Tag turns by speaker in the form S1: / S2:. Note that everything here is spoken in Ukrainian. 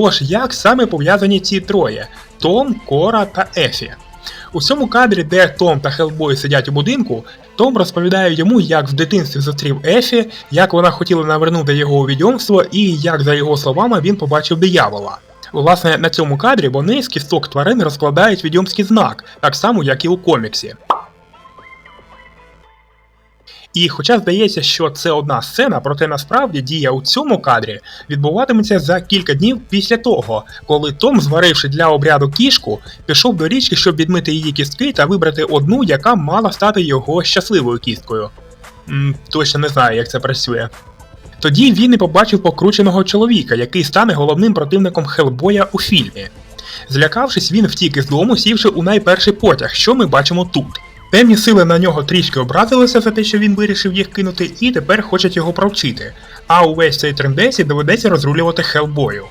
S1: Тож, як саме пов'язані ці троє Том, Кора та Ефі? У цьому кадрі, де Том та Хелбой сидять у будинку, Том розповідає йому, як в дитинстві зустрів Ефі, як вона хотіла навернути його у відьомство і як, за його словами, він побачив диявола. Власне, на цьому кадрі вони з кісток тварин розкладають відьомський знак, так само, як і у коміксі. І хоча здається, що це одна сцена, проте насправді дія у цьому кадрі відбуватиметься за кілька днів після того, коли Том, зваривши для обряду кішку, пішов до річки, щоб відмити її кістки та вибрати одну, яка мала стати його щасливою кісткою. М, точно не знаю, як це працює. Тоді він і побачив покрученого чоловіка, який стане головним противником Хелбоя у фільмі. Злякавшись, він втік із дому, сівши у найперший потяг, що ми бачимо тут. Темні сили на нього трішки образилися за те, що він вирішив їх кинути, і тепер хочуть його провчити. А увесь цей трендесі доведеться розрулювати Хелбою.